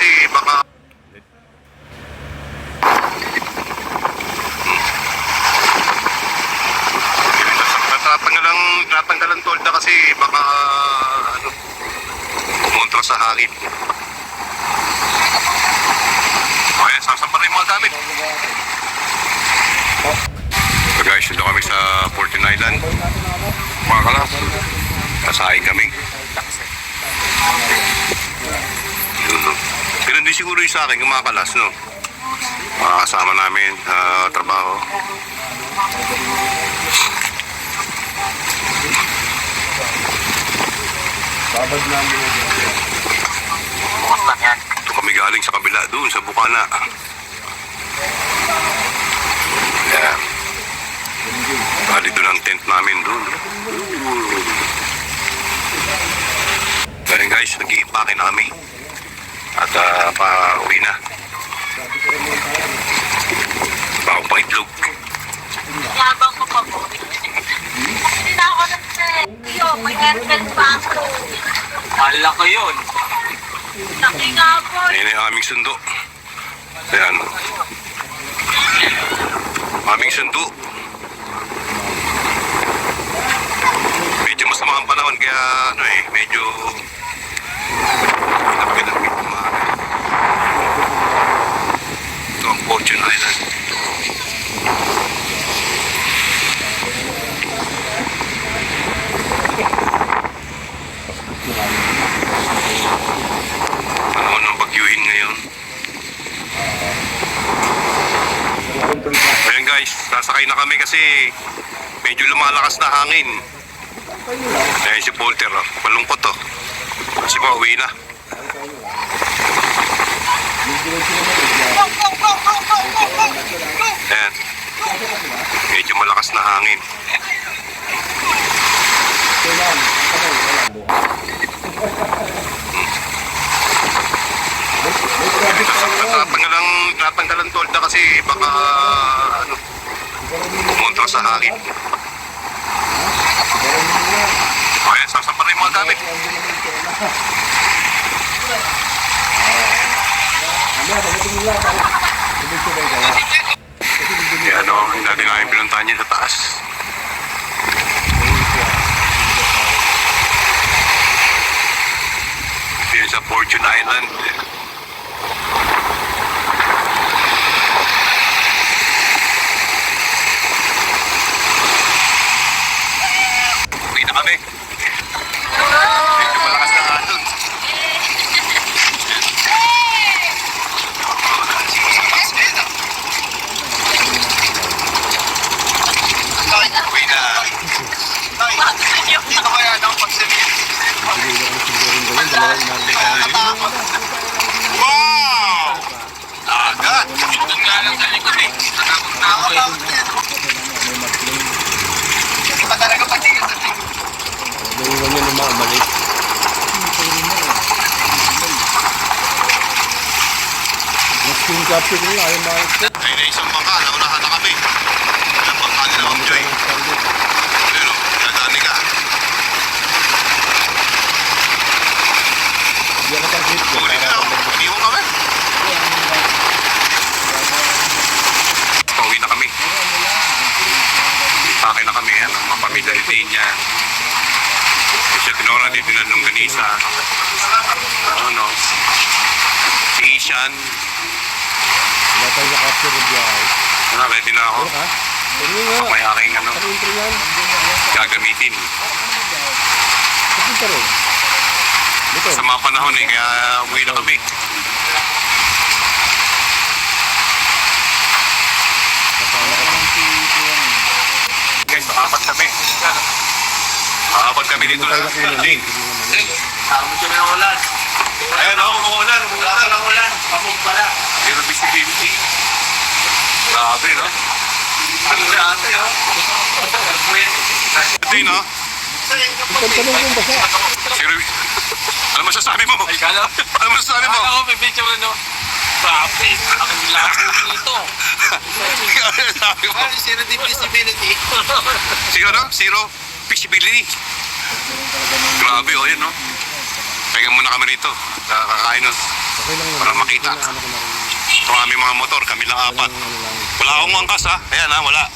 kasi baka... Tatanggalan, tatanggalan tolda kasi baka ano, kumontra sa hangin. Okay, sasampa na yung mga gamit. So guys, dito kami sa 14 Island. Mga kalas, kasahin kami. No. Hindi siguro yung sa akin, yung mga kalas, no? Mga kasama namin sa trabaho. Babad namin. Bukas lang yan. Ito kami galing sa kabila doon, sa Bukana. Yeah. Bali doon ang tent namin doon. Kaya guys, nag-iipake na kami. At uh, pa-uwi na. Bago pang itlog. Yabang ko pa po. Hindi na ako nag-sa'yo. May airtel pa ako. Hala ko yun. Laki nga po. Ayan na yung aming sundo. Ayan. Aming sundo. Medyo masama ang panahon kaya ano eh, medyo umaga. Ito ang Fortune Island. Panahon ng bagyuhin ngayon. Ayan guys, sasakay na kami kasi medyo lumalakas na hangin. Ayan si Polter, oh. malungkot to. Kasi ba, uwi na. Ayan. Medyo malakas na hangin. Tatanggalan, tatanggalan tolda kasi baka ano, kumontra sa hangin. Okay, sasampa na yung gamit. Kaya ano, yung dati yung pinuntahan niya sa taas. Yun sa Fortune Island. Uwi na. Medyo malakas na hangin. Uwi na. Ano kaya nang pagsabihin? Wow! Agad! Ito nga lang sa likod eh. Natakot na ako lang. Hindi pa talaga patigil sa tingin. Naiwan niya ng mga balik. Mas screen capture ko yun, ayaw makikita. Ay, na isang bangka, naunahan na kami. Ilang bangka nila ang Joy. Pero, nadani ka. Ako pang hit ko. Huli na lang. Iniwan kami. Pauwi na kami. Pake na kami, ano, mga pamilya din niya. Siya tinora din din ng ganisa. Ano, si Ishan. Wala tayo na-capture ng biyahe. Ano, ready na ako. Ano ka? Ano nga? May aking ano, Ano intro yan? gagamitin. Rin. Dito. Sa mga panahon eh, kaya umuwi na kami. Guys, apat kami. Apat kami dito na. na kulang din. Eh, Tama siya ng ulan. Ayun ako, umuulan. Wala ka ng ulan. Pamog pala. Zero visibility. Grabe, no? Ano na ate, oh? Ito yun, no? Zero... Ano masasabi mo? Ay, kala Ano masasabi mo? Akala ko, may picture ano. Grabe, ang labo nito. Ano masasabi mo? Zero visibility. Zero, no? Zero visibility. Grabe, oh, yun, no? Pahinga muna kami rito. Kakain nun. Para makita. Ano. Ito aming mga motor, kami lang apat. Ano. Wala akong angkas ha. Ayan ha, wala.